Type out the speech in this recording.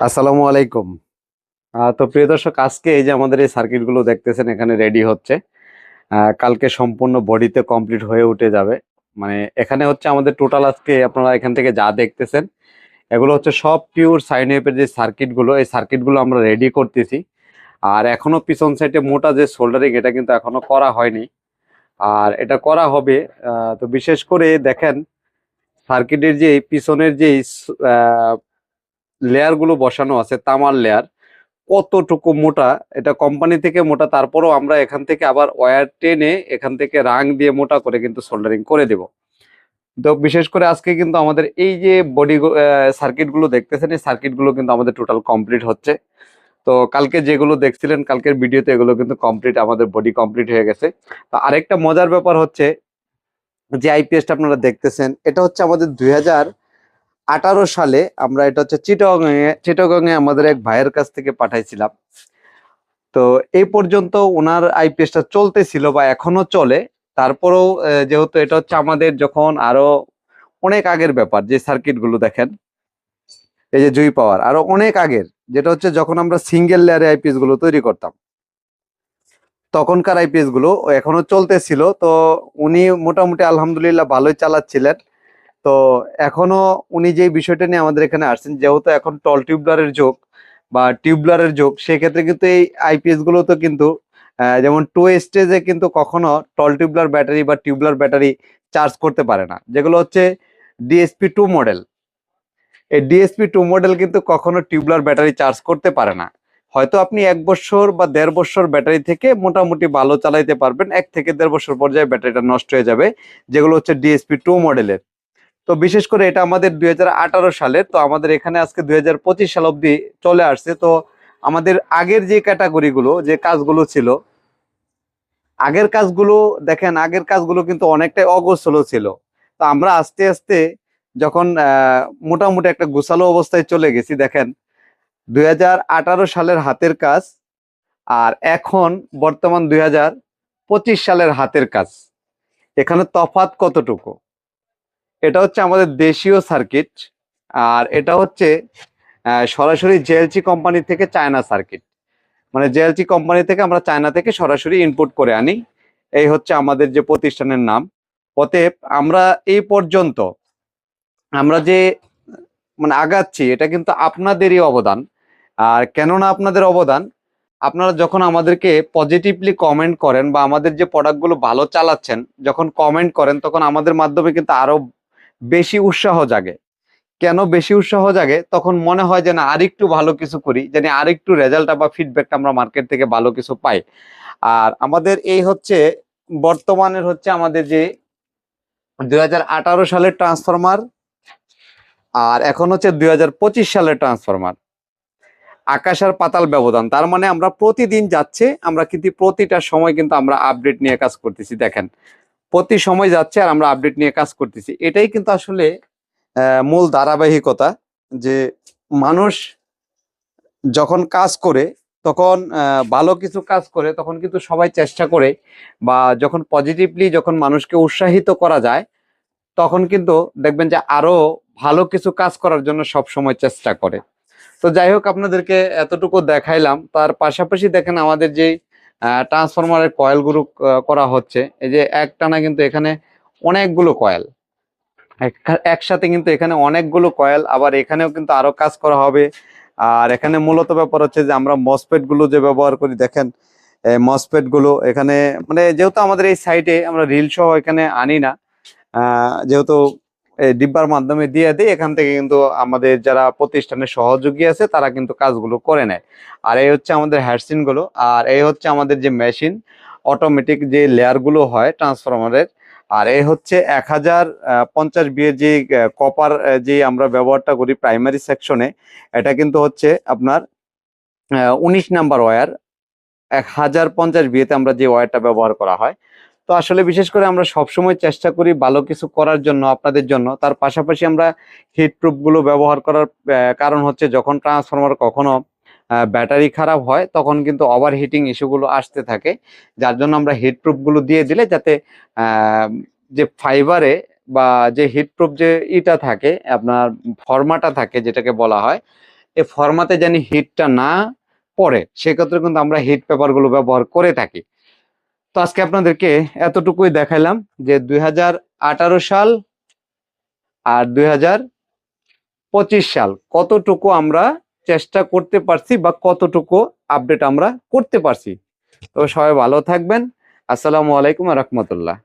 আসসালামু আলাইকুম। তো প্রিয় দর্শক, আজকে এই যে আমাদের এই সার্কিটগুলো দেখতেছেন, এখানে রেডি হচ্ছে। কালকে সম্পূর্ণ বডিতে কমপ্লিট হয়ে উঠে যাবে। মানে এখানে হচ্ছে আমাদের টোটাল আজকে আপনারা এখান থেকে যা দেখতেছেন, এগুলো হচ্ছে সব পিওর সাইন ওয়েভের যে সার্কিটগুলো এই সার্কিটগুলো আমরা রেডি করতেছি। আর এখনও পিছন সাইডে মোটা যে সোল্ডারিং এটা কিন্তু এখনও করা হয়নি। আর এটা করা হবে তো বিশেষ করে দেখেন সার্কিটের যে পিছনের যে লেয়ারগুলো বসানো আছে, তামার লেয়ার। কতটুকু মোটা, এটা কোম্পানি থেকে মোটা, তারপরও আমরা এখান থেকে আবার ওয়্যার টেনে এখান থেকে রাং দিয়ে মোটা করে কিন্তু সোল্ডারিং করে দেব। তো বিশেষ করে আজকে কিন্তু আমাদের এই যে বডি সার্কিটগুলো দেখতেছেন, এই সার্কিটগুলো কিন্তু আমাদের টোটাল কমপ্লিট হচ্ছে। তো কালকে যেগুলো দেখছিলেন, কালকের ভিডিওতে এগুলো কিন্তু কমপ্লিট আমাদের বডি কমপ্লিট হয়ে গেছে। তো আরেকটা মজার ব্যাপার হচ্ছে, যে আইপিএসটা আপনারা দেখতেছেন, এটা হচ্ছে আমাদের দুই হাজার আঠারো সালে আমরা এটা হচ্ছে চিটাগংয়ে চিটাগংয়ে আমাদের এক ভাইয়ের কাছ থেকে পাঠাইছিলাম। তো এই পর্যন্ত ওনার আইপিএসটা চলতেছিল বা এখনও চলে। তারপরেও যেহেতু এটা হচ্ছে আমাদের যখন আরও অনেক আগের ব্যাপার, যে সার্কিটগুলো দেখেন, এই যে জুই পাওয়ার, আরও অনেক আগের, যেটা হচ্ছে যখন আমরা সিঙ্গেল লেয়ারে আইপিএসগুলো তৈরি করতাম। তখনকার আইপিএসগুলো এখনও চলতেছিল। তো উনি মোটামুটি আলহামদুলিল্লাহ ভালোই চালাচ্ছিলেন। তো এখনও উনি যে বিষয়টা নিয়ে আমাদের এখানে আসছেন, যেহেতু এখন টল টিউবলারের যোগ বা টিউবলারের যোগ, সেক্ষেত্রে কিন্তু এই আইপিএসগুলো তো কিন্তু যেমন টু স্টেজে কিন্তু কখনো টল টিউবলার ব্যাটারি বা টিউবলার ব্যাটারি চার্জ করতে পারে না। যেগুলো হচ্ছে ডিএসপি টু মডেল এই ডিএসপি টু মডেল কিন্তু কখনো টিউবলার ব্যাটারি চার্জ করতে পারে না। হয়তো আপনি এক বছর বা দেড় বছর ব্যাটারি থেকে মোটামুটি ভালো চালাইতে পারবেন, এক থেকে দেড় বছর পর্যায়ে ব্যাটারিটা নষ্ট হয়ে যাবে, যেগুলো হচ্ছে ডিএসপি টু মডেলের তো বিশেষ করে এটা আমাদের দুই সালের তো আমাদের এখানে আজকে দুই হাজার পঁচিশ সাল অবধি চলে আসছে। তো আমাদের আগের যে ক্যাটাগরিগুলো যে কাজগুলো ছিল, আগের কাজগুলো দেখেন, আগের কাজগুলো কিন্তু অনেকটাই অগোছলো ছিল। তো আমরা আস্তে আস্তে যখন মোটামুটি একটা গোছালো অবস্থায় চলে গেছি, দেখেন, দুই হাজার আঠারো সালের হাতের কাজ আর এখন বর্তমান দুই হাজার পঁচিশ সালের হাতের কাজ। এখানে তফাৎ কতটুকু? এটা হচ্ছে আমাদের দেশীয় সার্কিট আর এটা হচ্ছে সরাসরি জেএলসি কোম্পানি থেকে চায়না সার্কিট মানে জেএলসি কোম্পানি থেকে আমরা চায়না থেকে সরাসরি ইনপুট করে আনি। এই হচ্ছে আমাদের যে প্রতিষ্ঠানের নাম। অতএব আমরা এই পর্যন্ত, আমরা যে মানে আগাচ্ছি, এটা কিন্তু আপনাদেরই অবদান। আর কেননা আপনাদের অবদান, আপনারা যখন আমাদেরকে পজিটিভলি কমেন্ট করেন বা আমাদের যে প্রোডাক্টগুলো ভালো চালাচ্ছেন, যখন কমেন্ট করেন, তখন আমাদের মাধ্যমে কিন্তু আরও বেশি উৎসাহ জাগে। কেন বেশি উৎসাহ জাগে? তখন মনে হয় যে না, আরেকটু ভালো কিছু করি, যেন আরেকটু রেজাল্টটা বা ফিডব্যাকটা আমরা মার্কেট থেকে ভালো কিছু পাই। আর আমাদের এই হচ্ছে, বর্তমানের হচ্ছে আমাদের যে দু হাজার আঠারো সালের ট্রান্সফরমার আর এখন হচ্ছে দুই হাজার পঁচিশ সালের ট্রান্সফরমার আকাশ আর পাতাল ব্যবধান, তার মানে আমরা প্রতিদিন যাচ্ছে, আমরা কিন্তু প্রতিটা সময় কিন্তু আমরা আপডেট নিয়ে কাজ করতেছি, দেখেন। প্রতি সময় যাচ্ছে আর আমরা আপডেট নিয়ে কাজ করতেছি। এটাই কিন্তু আসলে মূল ধারাবাহিকতা যে মানুষ যখন কাজ করে, তখন ভালো কিছু কাজ করে, তখন কিন্তু সবাই চেষ্টা করে বা যখন পজিটিভলি যখন মানুষকে উৎসাহিত করা যায়, তখন কিন্তু দেখবেন যে আরও ভালো কিছু কাজ করার জন্য সব সময় চেষ্টা করে। তো যাই হোক, আপনাদেরকে এতটুকু দেখাইলাম। তার পাশাপাশি দেখেন আমাদের যে ট্রান্সফরমারের কয়েলগুলো করা হচ্ছে। এই যে একটানা কিন্তু এখানে অনেকগুলো কয়েল একসাথে কিন্তু এখানে অনেকগুলো কয়েল আবার এখানেও কিন্তু আরও কাজ করা হবে। আর এখানে মূলত ব্যাপার হচ্ছে যে আমরা মসপেটগুলো যে ব্যবহার করি, দেখেন মসপেটগুলো এখানে মানে যেহেতু আমাদের এই সাইটে আমরা রিল সহ এখানে আনি না যেহেতু ডিব্বার মাধ্যমে দিয়ে দিই, এখান থেকে কিন্তু আমাদের যারা প্রতিষ্ঠানের সহযোগী আছে, তারা কিন্তু কাজগুলো করে নেয়। আর এই হচ্ছে আমাদেরগুলো আর এই হচ্ছে আমাদের যে মেশিন অটোমেটিক যে লেয়ারগুলো হয় ট্রান্সফরমারের আর এই হচ্ছে এক হাজার পঞ্চাশ বিয়ের যে কপার যে আমরা ব্যবহারটা করি প্রাইমারি সেকশনে এটা কিন্তু হচ্ছে আপনার উনিশ নাম্বার ওয়্যার এক হাজার পঞ্চাশ বিয়েতে আমরা যে ওয়্যারটা ব্যবহার করা হয় তো আসলে বিশেষ করে আমরা সবসময় চেষ্টা করি ভালো কিছু করার জন্য, আপনাদের জন্য। তার পাশাপাশি আমরা হিট প্রুফগুলো ব্যবহার করার কারণ হচ্ছে যখন ট্রান্সফরমার কখনো ব্যাটারি খারাপ হয়, তখন কিন্তু ওভার হিটিং ইস্যুগুলো আসতে থাকে। যার জন্য আমরা হিট প্রুফগুলো দিয়ে দিলে যাতে যে ফাইবারে বা যে হিট প্রুফ যে ইটা থাকে, আপনার ফর্মাটা থাকে যেটাকে বলা হয় এই ফরমাতে জানি হিটটা না পড়ে, সেক্ষেত্রে কিন্তু আমরা হিট পেপারগুলো ব্যবহার করে থাকি। তো আজকে আপনাদেরকে এতটুকুই দেখাইলাম যে দুই হাজার আঠারো সাল আর দুই হাজার পঁচিশ সাল কতটুকু আমরা চেষ্টা করতে পারছি বা কতটুকু আপডেট আমরা করতে পারছি। তো সবাই ভালো থাকবেন। আসসালামু আলাইকুম রহমতুল্লাহ।